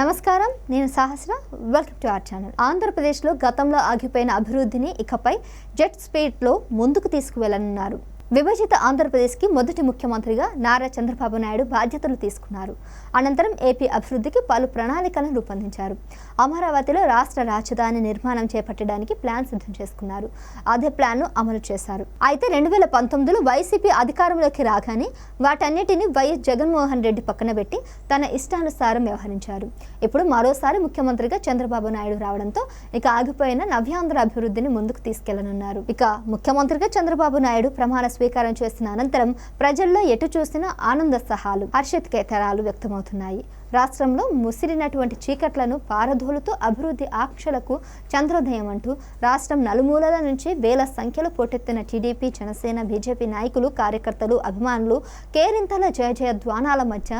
నమస్కారం నేను Sahasra. Welcome to our channel ఆంధ్రప్రదేశ్లో గతంలో ఆగిపోయిన అభివృద్ధిని ఇకపై జెట్ స్పీడ్లో ముందుకు తీసుకువెళ్ళనున్నారు విభజిత ఆంధ్రప్రదేశ్కి మొదటి ముఖ్యమంత్రిగా నారా చంద్రబాబు నాయుడు బాధ్యతలు తీసుకున్నారు. అనంతరం ఏపీ అభివృద్ధికి పలు ప్రణాళికలను రూపొందించారు. అమరావతిలో రాష్ట్ర రాజధాని నిర్మాణం చేపట్టడానికి ప్లాన్ సిద్ధం చేసుకున్నారు. అదే ప్లాన్ను అమలు చేశారు. అయితే రెండు వేల పంతొమ్మిదిలో వైసీపీ అధికారంలోకి రాగానే వాటన్నిటిని వైఎస్ జగన్మోహన్ రెడ్డి పక్కన పెట్టి తన ఇష్టానుసారం వ్యవహరించారు. ఇప్పుడు మరోసారి ముఖ్యమంత్రిగా చంద్రబాబు నాయుడు రావడంతో ఇక ఆగిపోయిన నవ్యాంధ్ర అభివృద్ధిని ముందుకు తీసుకెళ్ళనున్నారు. ఇక ముఖ్యమంత్రిగా చంద్రబాబు నాయుడు ప్రమాణ స్వీకారం చేసిన అనంతరం ప్రజల్లో ఎటు చూసినా ఆనంద సహాలు హర్షితకేతరాలు వ్యక్తమవుతున్నాయి. రాష్ట్రంలో ముసిరినటువంటి చీకట్లను పారదోలుతూ అభివృద్ధి ఆంక్షలకు చంద్రోదయం అంటూ రాష్ట్రం నలుమూలల నుంచి వేల సంఖ్యలో పోటెత్తిన టీడీపీ జనసేన బీజేపీ నాయకులు కార్యకర్తలు అభిమానులు కేరింతల జయ జయ ధ్వానాల మధ్య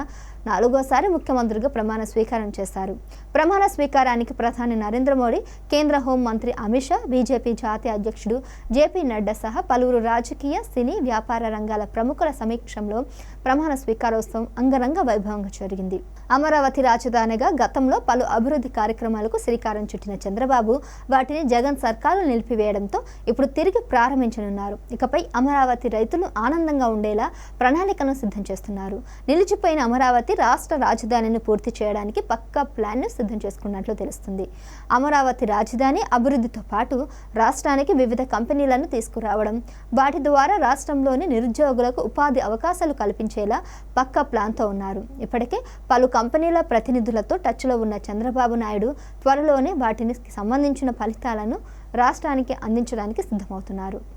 నాలుగోసారి ముఖ్యమంత్రిగా ప్రమాణ స్వీకారం చేశారు. ప్రమాణ స్వీకారానికి ప్రధాని నరేంద్ర మోడీ కేంద్ర హోంమంత్రి అమిత్ షా బీజేపీ జాతీయ అధ్యక్షుడు జేపీ నడ్డా సహా పలువురు రాజకీయ సినీ వ్యాపార రంగాల ప్రముఖుల సమీక్షంలో ప్రమాణ స్వీకారోత్సవం అంగరంగ వైభవంగా జరిగింది. అమరావతి రాజధానిగా గతంలో పలు అభివృద్ధి కార్యక్రమాలకు శ్రీకారం చుట్టిన చంద్రబాబు వాటిని జగన్ సర్కారు నిలిపివేయడంతో ఇప్పుడు తిరిగి ప్రారంభించనున్నారు. ఇకపై అమరావతి రైతులు ఆనందంగా ఉండేలా ప్రణాళికను సిద్ధం చేస్తున్నారు. నిలిచిపోయిన అమరావతి అమరావతి రాష్ట్ర రాజధానిని పూర్తి చేయడానికి పక్కా ప్లాన్ను సిద్ధం చేసుకున్నట్లు తెలుస్తుంది. అమరావతి రాజధాని అభివృద్ధితో పాటు రాష్ట్రానికి వివిధ కంపెనీలను తీసుకురావడం వాటి ద్వారా రాష్ట్రంలోని నిరుద్యోగులకు ఉపాధి అవకాశాలు కల్పించేలా పక్కా ప్లాన్తో ఉన్నారు. ఇప్పటికే పలు కంపెనీల ప్రతినిధులతో టచ్లో ఉన్న చంద్రబాబు నాయుడు త్వరలోనే వాటిని సంబంధించిన ఫలితాలను రాష్ట్రానికి అందించడానికి సిద్ధమవుతున్నారు.